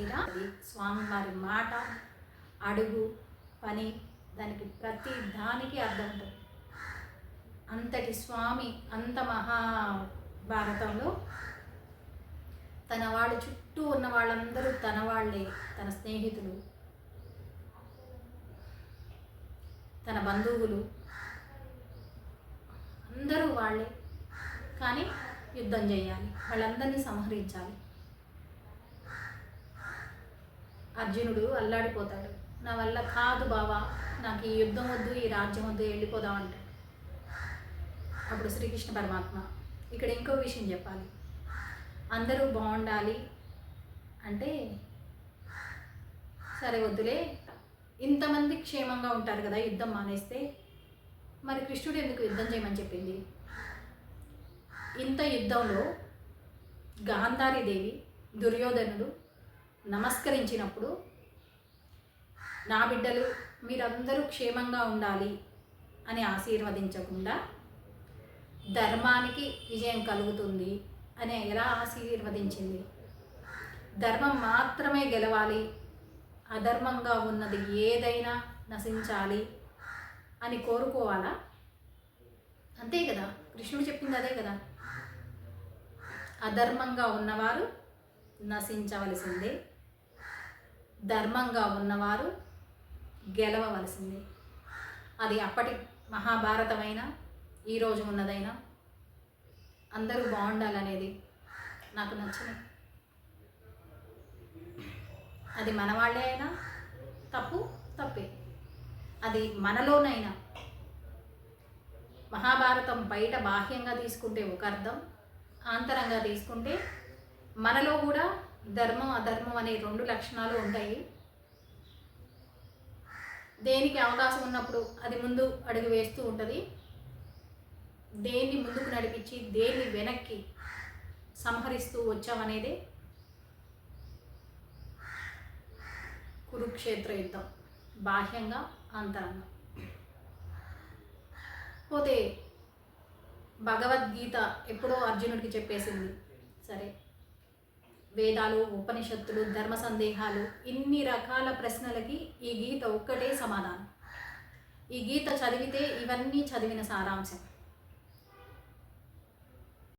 శ్రీరామ్ స్వామివారి మాట అడుగు పని దానికి ప్రతి దానికి అర్థం ఉంటుంది. అంతటి స్వామి అంత మహాభారతంలో తన వాడు చుట్టూ ఉన్న వాళ్ళందరూ తన వాళ్ళే తన స్నేహితులు తన బంధువులు అందరూ వాళ్ళే. కానీ యుద్ధం చేయాలి వాళ్ళందరినీ సంహరించాలి. అర్జునుడు అల్లాడిపోతాడు. నా వల్ల కాదు బావా నాకు ఈ యుద్ధం వద్దు ఈ రాజ్యం వద్దు వెళ్ళిపోదాం అంటాడు అప్పుడు శ్రీకృష్ణ పరమాత్మ ఇక్కడ ఇంకో విషయం చెప్పాలి. అందరూ బాగుండాలి అంటే సరే వద్దులే. ఇంతమంది క్షేమంగా ఉంటారు కదా యుద్ధం మానేస్తే మరి కృష్ణుడు ఎందుకు యుద్ధం చేయమని చెప్పింది? ఇంత యుద్ధంలో గాంధారీదేవి దుర్యోధనుడు నమస్కరించినప్పుడు నా బిడ్డలు మీరందరూ క్షేమంగా ఉండాలి అని ఆశీర్వదించకుండా ధర్మానికి విజయం కలుగుతుంది అని ఎలా ఆశీర్వదించింది? ధర్మం మాత్రమే గెలవాలి అధర్మంగా ఉన్నది ఏదైనా నశించాలి అని కోరుకోవాలా? అంతే కదా కృష్ణుడు చెప్పింది అదే కదా. అధర్మంగా ఉన్నవారు నశించవలసిందే. ధర్మంగా ఉన్నవారు గెలవవలసిందే. అది అప్పటి మహాభారతమైనా ఈరోజు ఉన్నదైనా అందరూ బాగుండాలనేది నాకు నచ్చింది అది మన వాళ్ళే అయినా తప్పు తప్పే. అది మనలోనైనా. మహాభారతం బయట బాహ్యంగా తీసుకుంటే ఒక అర్థం ఆంతరంగా తీసుకుంటే మనలో కూడా ధర్మం అధర్మం అనే రెండు లక్షణాలు ఉంటాయి. దేనికి అవకాశం ఉన్నప్పుడు అది ముందు అడుగు వేస్తూ ఉంటుంది. దేన్ని ముందుకు నడిపించి దేన్ని వెనక్కి సంహరిస్తూ వచ్చామనేదే కురుక్షేత్ర యుద్ధం. బాహ్యంగా అంతరంగా. పోతే భగవద్గీత ఎప్పుడో అర్జునుడికి చెప్పేసింది. సరే వేదాలు ఉపనిషత్తులు ధర్మ సందేహాలు ఇన్ని రకాల ప్రశ్నలకి ఈ గీత ఒక్కటే సమాధానం. ఈ గీత చదివితే ఇవన్నీ చదివిన సారాంశం.